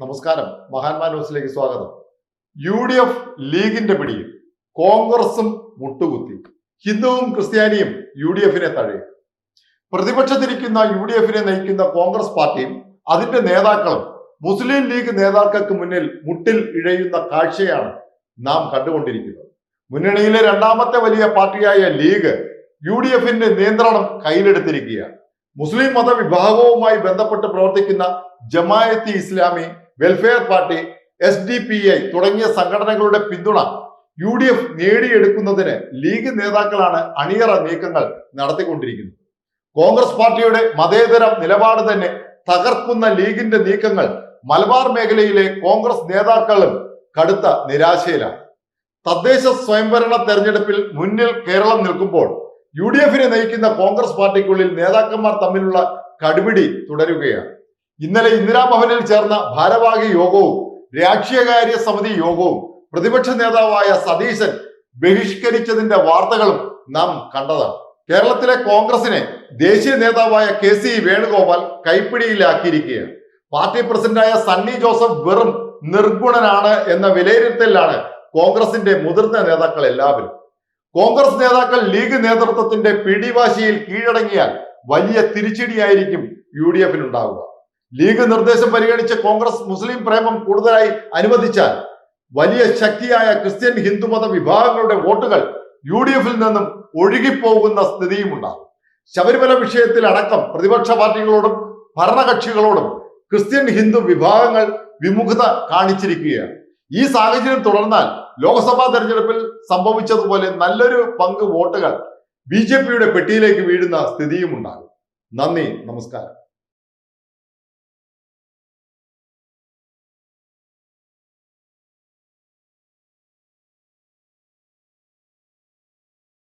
നമസ്കാരം. മഹാന്മാ ന്യൂസിലേക്ക് സ്വാഗതം. യു ഡി എഫ് ലീഗിന്റെ പിടിയിൽ കോൺഗ്രസും മുട്ടുകുത്തി. ഹിന്ദുവും ക്രിസ്ത്യാനിയും യു ഡി എഫിനെ തഴയും. പ്രതിപക്ഷത്തിരിക്കുന്ന യു ഡി എഫിനെ നയിക്കുന്ന കോൺഗ്രസ് പാർട്ടിയും അതിന്റെ നേതാക്കളും മുസ്ലിം ലീഗ് നേതാക്കൾക്ക് മുന്നിൽ മുട്ടിൽ ഇഴയുന്ന കാഴ്ചയാണ് നാം കണ്ടുകൊണ്ടിരിക്കുന്നത്. മുന്നണിയിലെ രണ്ടാമത്തെ വലിയ പാർട്ടിയായ ലീഗ് യു ഡി എഫിന്റെ നിയന്ത്രണം കയ്യിലെടുത്തിരിക്കുകയാണ്. മുസ്ലിം മതവിഭാഗവുമായി ബന്ധപ്പെട്ട് പ്രവർത്തിക്കുന്ന Jamaat Islami welfare party S D P I തുടങ്ങിയ സംഘടനകളുടെ പിന്തുണ യു ഡി എഫ് നേടിയെടുക്കുന്നതിന് ലീഗ് നേതാക്കളാണ് അണിയറ നീക്കങ്ങൾ നടത്തിക്കൊണ്ടിരിക്കുന്നത്. കോൺഗ്രസ് പാർട്ടിയുടെ മതേതര നിലപാട് തന്നെ തകർക്കുന്ന ലീഗിന്റെ നീക്കങ്ങൾ മലബാർ മേഖലയിലെ കോൺഗ്രസ് നേതാക്കളും കടുത്ത നിരാശയിലാണ്. തദ്ദേശ സ്വയംഭരണ തെരഞ്ഞെടുപ്പിൽ മുന്നിൽ കേരളം നിൽക്കുമ്പോൾ യു ഡി എഫിനെ നയിക്കുന്ന കോൺഗ്രസ് പാർട്ടിക്കുള്ളിൽ നേതാക്കന്മാർ തമ്മിലുള്ള കടുപിടി തുടരുകയാണ്. ഇന്നലെ ഇന്ദിരാഭവനിൽ ചേർന്ന ഭാരവാഹി യോഗവും രാഷ്ട്രീയകാര്യ സമിതി യോഗവും പ്രതിപക്ഷ നേതാവായ സതീശൻ ബഹിഷ്കരിച്ചതിന്റെ വാർത്തകളും നാം കണ്ടതാണ്. കേരളത്തിലെ കോൺഗ്രസിനെ ദേശീയ നേതാവായ കെ സി വേണുഗോപാൽ കൈപ്പിടിയിലാക്കിയിരിക്കുകയാണ്. പാർട്ടി പ്രസിഡന്റായ സണ്ണി ജോസഫ് വെറും നിർഗുണനാണ് എന്ന വിലയിരുത്തലിലാണ് കോൺഗ്രസിന്റെ മുതിർന്ന നേതാക്കൾ എല്ലാവരും. കോൺഗ്രസ് നേതാക്കൾ ലീഗ് നേതൃത്വത്തിന്റെ പിടിവാശിയിൽ കീഴടങ്ങിയാൽ വലിയ തിരിച്ചടിയായിരിക്കും യു ഡി എഫിനുണ്ടാവുക ലീഗ് നിർദ്ദേശം പരിഗണിച്ച് കോൺഗ്രസ് മുസ്ലിം പ്രേമം കൂടുതലായി അനുവദിച്ചാൽ വലിയ ശക്തിയായ ക്രിസ്ത്യൻ ഹിന്ദുമത വിഭാഗങ്ങളുടെ വോട്ടുകൾ യു ഡി എഫിൽ നിന്നും ഒഴുകിപ്പോകുന്ന സ്ഥിതിയും ഉണ്ടാകും. ശബരിമല വിഷയത്തിൽ അടക്കം പ്രതിപക്ഷ പാർട്ടികളോടും ഭരണകക്ഷികളോടും ക്രിസ്ത്യൻ ഹിന്ദു വിഭാഗങ്ങൾ വിമുഖത കാണിച്ചിരിക്കുകയാണ്. ഈ സാഹചര്യം തുടർന്നാൽ ലോക്സഭാ തെരഞ്ഞെടുപ്പിൽ സംഭവിച്ചതുപോലെ നല്ലൊരു പങ്ക് വോട്ടുകൾ ബി ജെ പിയുടെ പെട്ടിയിലേക്ക് വീഴുന്ന സ്ഥിതിയും ഉണ്ടാകും. നന്ദി നമസ്കാരം.